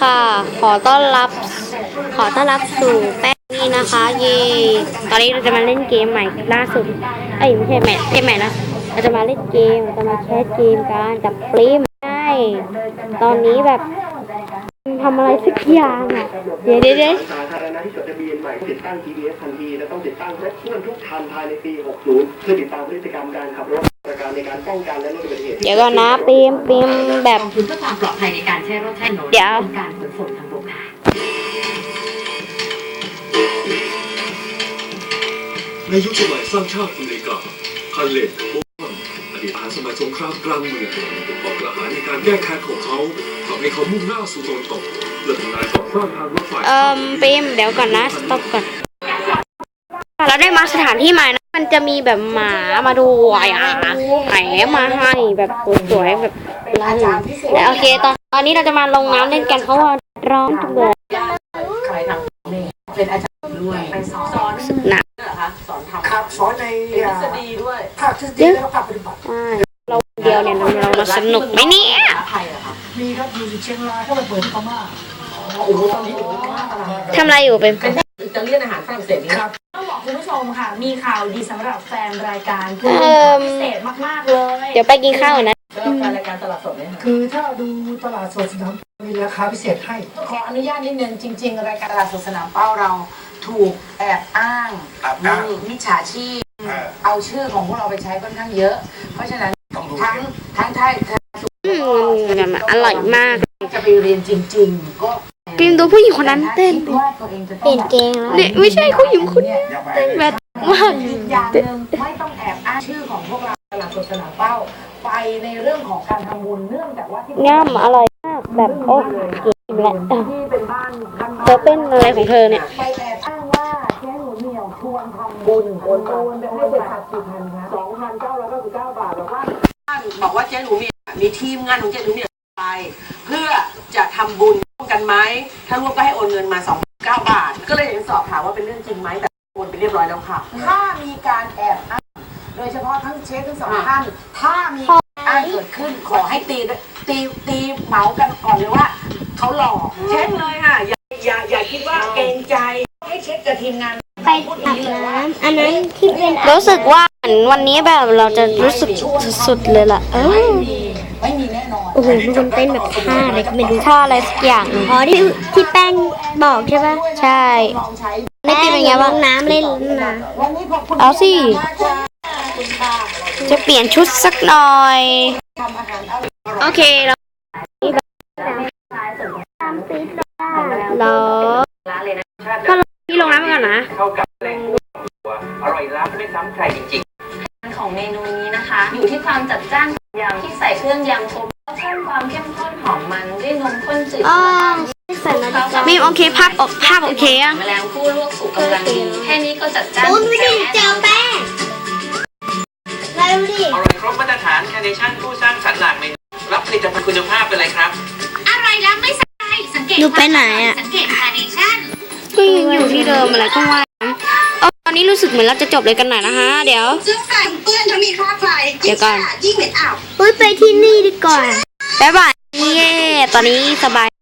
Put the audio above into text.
ค่ะ ขอต้อนรับ ขอต้อนรับสู่แป้งนี่นะคะ เย่ตอนนี้เราจะมาเล่นเกมใหม่ล่าสุด เอ้ยไม่ใช่ใหม่เกมใหม่นะ เราจะมาเล่นเกมเราจะมาแคสเกมกันกับฟลิมใช่ตอนนี้แบบทำอะไรสักอย่างอะเดี๋ยวเดี๋ยวเดี๋ยวสาธารณะที่จดทะเบียนใหม่ติดตั้ง GPS ทันที และต้องติดตั้งครบถ้วนทุกคันภายในปี 60 เพื่อติดตามพฤติกรรมการขับรถ ประการในการป้องกันและลดอุบัติเหตุเดี๋ยวก่อนนะปิมปิมแบบกองทุนเพื่อความปลอดภัยในการใช้รถใช้ถนนเดี๋ยวองค์การขนส่งทางบกค่ะในยุคสมัยสร้างชาติอเมริกาฮันเลตโบมอดีตทหารสมัยสงครามกลางเมืองบอกกระหายในการแก้แค้นของเขาทำให้เขามุ่งหน้าสู่ตะวันตกเพื่อทำลายก่อสร้างทางรถไฟเอ่มปิมเดี๋ยวก่อนนะสต็อปก่อน เราได้มาสถานที่ใหม่นะ มันจะมีแบบหมามาดูอะแหมมาให้แบบสวยๆแบบแต่โอเคตอนตอนนี้เราจะมาลงน้ำเล่นกันเพราะว่าร้อนจังเลยใครทำนี่เป็นอาจารย์ด้วยไปสอนสอนหนักเหรอคะสอนทำครับสอนในทฤอ่าษฎีด้วยภาคทฤษฎีและก็ภาคปฏิบัติใช่เราคนเดียวเนี่ยเราเรามาสนุกไหมเนี่ยภาษาไทยเหรอคะมีครับอยู่เชียงรายก็ไปเปิดที่พม่าโอ้โหตอนนี้โอ้โหมากอะไรทำอะไรอยู่เป็นเป็นอิตาเลียนอาหารฝรั่งเศสนี่ครับ มค่ะ มีข่าวดีสำหรับแฟนรายการคือเอิ่มพิเศษมากๆเลยเดี๋ยวไปกินข้าวก่อนนะแล้วแฟนรายการตลาดสดเนี่ยค่ะคือถ้าดูตลาดสดสนามมีราคาพิเศษให้ ขออนุญาตนิดนึงจริง ๆ รายการตลาดสดสนามเป้าเราถูกแอบอ้างมีมิจฉาชีพเอาชื่อของพวกเราไปใช้ค่อนข้างเยอะ เพราะฉะนั้นทั้งทั้งไทยทั้งอืมอร่อยมาก จะไปเรียนจริง ๆ ก็ ปิมดูผู้หญิงคนนั้นเต้นคิดว่าตัวเองจะต้องแล้วเนี่ยไม่ใช่ผู้หญิงคนนี้เต้นแบบมากอีกอย่างหนึ่งไม่ต้องแอบอ้างชื่อของพวกเราตลาดสดสนามเป้าไปในเรื่องของการทำบุญเนื่องจากว่าที่ง่ามอร่อยมากแบบโอ้กินแล้วที่เป็นบ้านบ้านเธอเป็นอะไรของเธอเนี่ยไปแอบอ้างว่าแค่หนูเหนียวชวนทำบุญโอนโอนไปให้บริษัทกี่พันคะสองพันเก้าร้อยเก้าสิบเก้าบาทบอกว่าบอกว่าเจ๊หนูมีมีทีมงานของเจ๊หนูมีไปเพื่อจะทำบุญร่วม กันไหมถ้าร่วมก็ให้โอนเงินมา2 9บาท ก็เลยอยากจะสอบถามว่าเป็นเรื่องจริงไหมแต่โอนไปเรียบร้อยแล้วค่ะ ถ้ามีการแอบอ้างโดยเฉพาะทั้งเชฟทั้งสองท่านถ้ามีการอ้างเกิดขึ้นขอให้ตีตีตีเหมากันก่อนเลยว่าเขาหลอกเช็คเลยค่ะ อย่าอย่าอย่าคิดว่าเกรงใจให้เช็คกับทีมงานไปอาบน้ำอันนั้นที่เป็นรู้สึกว่าวันนี้แบบเราจะรู้สึกสุดๆเลยล่ะเออไม่มีแน่นอน โอ้โหมีคนเต้นแบบท่าอะไรก็ไม่รู้ท่าอะไรสักอย่างอ๋อที่ที่แป้งบอกใช่ปะใช่ลองใช้นี่เป็นยังไงบ้างน้ำเล่นนะวันนี้ขอบคุณเอาสิมากจ้าคุณค่ะจะเปลี่ยนชุดสักหน่อยทำอาหารอร่อยโอเคเราเราถ้าเราที่ลงน้ำไปก่อนนะเข้ากับแหล่งตัวอร่อยล้ำไม่ซ้ำใครจริงของเมนูนี้นะคะ อยู่ที่ความจัดจ้านของยำที่ใส่เครื่องยำครบ เพิ่มความเข้มข้นหอมมันด้วยนมข้นจืดอ๋อมีโอเคภาพออกภาพโอเคอะแมลงผู้ลวกสุกกำลังดีแค่นี้ก็จัดจ้านคุณไม่ได้เจอแป้งเร็วดิอร่อยครบมาตรฐานคาเนชั่นผู้สร้างสรรค์หลากเมนูรับผลิตภัณฑ์คุณภาพไปเลยครับอะไรแล้วไม่ใส่สังเกตดูไปไหนอะสังเกตคาร์เนชั่นก็ยังอยู่ที่เดิมอะไรก็ว่าเออตอนนี้รู้สึกเหมือนเราจะจบเลยกันหน่อยนะฮะ เดี๋ยวเสื้อใส่เปื้อนทั้งมีคราบไฟเดี๋ยวก่อนยิ่งเหม็นอับอุ้ยไปที่นี่ดีกว่า บ๊ายบายเย่ตอนนี้สบาย